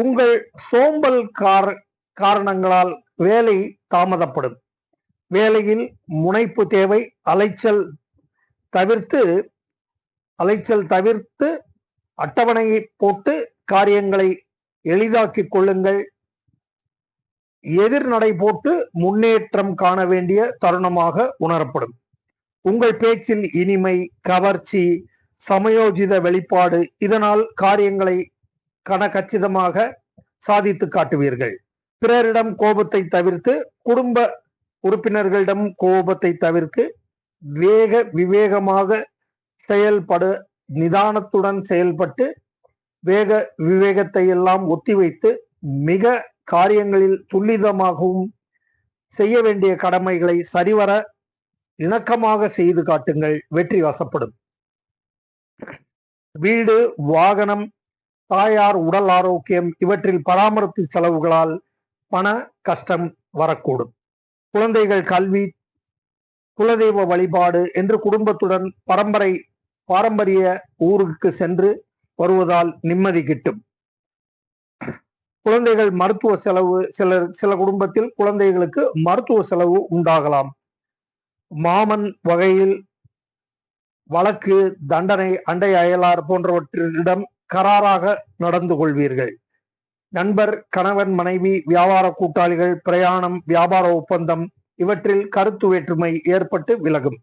உங்கள் சோம்பல் கார காரணங்களால் வேலை தாமதப்படும். வேலையில் முனைப்பு தேவை அலைச்சல் தவிர்த்து அலைச்சல் தவிர்த்து அட்டவணையை போட்டு காரியங்களை எளிதாக்கிக் கொள்ளுங்கள். எதிர்நடை போட்டு முன்னேற்றம் காண வேண்டிய தருணமாக உணரப்படும். உங்கள் பேச்சில் இனிமை கவர்ச்சி சமயோஜித வெளிப்பாடு இதனால் காரியங்களை கனகச்சிதமாக சாதித்து காட்டுவீர்கள். பிறரிடம் கோபத்தை தவிர்த்து குடும்ப உறுப்பினர்களிடம் கோபத்தை தவிர்த்து வேக விவேகமாக செயல்படு நிதானத்துடன் செயல்பட்டு வேக விவேகத்தை எல்லாம் ஒத்திவைத்து மிக காரியங்களில் துல்லிதமாகவும் செய்ய வேண்டிய கடமைகளை சரிவர இணக்கமாக செய்து காட்டுங்கள். வெற்றி வசப்படும். வீடு வாகனம் தாயார் உடல் ஆரோக்கியம் இவற்றில் பராமரிப்பு செலவுகளால் பண கஷ்டம் வரக்கூடும். குழந்தைகள் கல்வி குலதெய்வ வழிபாடு என்று குடும்பத்துடன் பரம்பரை பாரம்பரிய ஊருக்கு சென்று வருவதால் நிம்மதி கிட்டும். குழந்தைகள் மருத்துவ செலவு சிலர் சில குடும்பத்தில் குழந்தைகளுக்கு மருத்துவ செலவு உண்டாகலாம். மாமன் வகையில் வழக்கு தண்டனை அண்டை அயலார் போன்றவற்றிடம் கராராக நடந்து கொள்வீர்கள். நண்பர் கணவன் மனைவி வியாபார கூட்டாளிகள் பிரயாணம் வியாபார ஒப்பந்தம் இவற்றில் கருத்து வேற்றுமை ஏற்பட்டு விலகும்.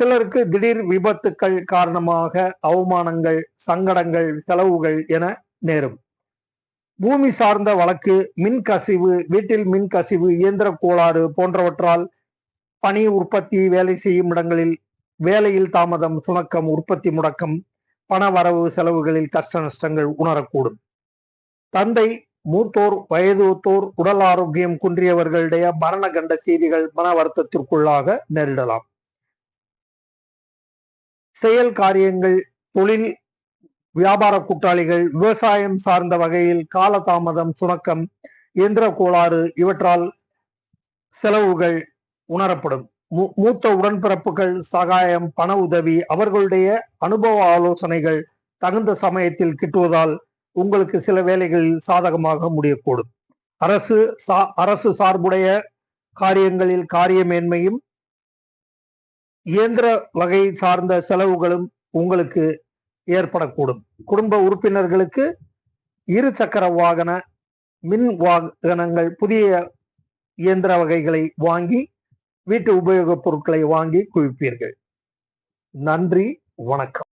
சிலருக்கு திடீர் விபத்துக்கள் காரணமாக அவமானங்கள் சங்கடங்கள் செலவுகள் என நேரும். பூமி சார்ந்த வழக்கு மின் கசிவு வீட்டில் மின் கசிவு இயந்திர கோளாறு போன்றவற்றால் பணி உற்பத்தி வேலை செய்யும் இடங்களில் வேலையில் தாமதம் சுணக்கம் உற்பத்தி முடக்கம் பண வரவு செலவுகளில் கஷ்ட நஷ்டங்கள் உணரக்கூடும். தந்தை மூத்தோர் வயதுத்தோர் உடல் ஆரோக்கியம் குன்றியவர்களுடைய மரண கண்ட செய்திகள் மன வருத்தத்திற்குள்ளாக நேரிடலாம். செயல் காரியங்கள் தொழில் வியாபார கூட்டாளிகள் விவசாயம் சார்ந்த வகையில் காலதாமதம் சுணக்கம் இயந்திர கோளாறு இவற்றால் செலவுகள் உணரப்படும். மூத்த உடன்பிறப்புகள் சகாயம் பண உதவி அவர்களுடைய அனுபவ ஆலோசனைகள் தகுந்த சமயத்தில் கிட்டுவதால் உங்களுக்கு சில வேலைகளில் சாதகமாக முடியக்கூடும். அரசு சா அரசு சார்புடைய காரியங்களில் காரிய மேன்மையும் இயந்திர வகை சார்ந்த செலவுகளும் உங்களுக்கு ஏற்படக்கூடும். குடும்ப உறுப்பினர்களுக்கு இரு சக்கர வாகன மின் வாகனங்கள் புதிய இயந்திர வகைகளை வாங்கி வீட்டு உபயோகப் பொருட்களை வாங்கி குவிப்பீர்கள். நன்றி வணக்கம்.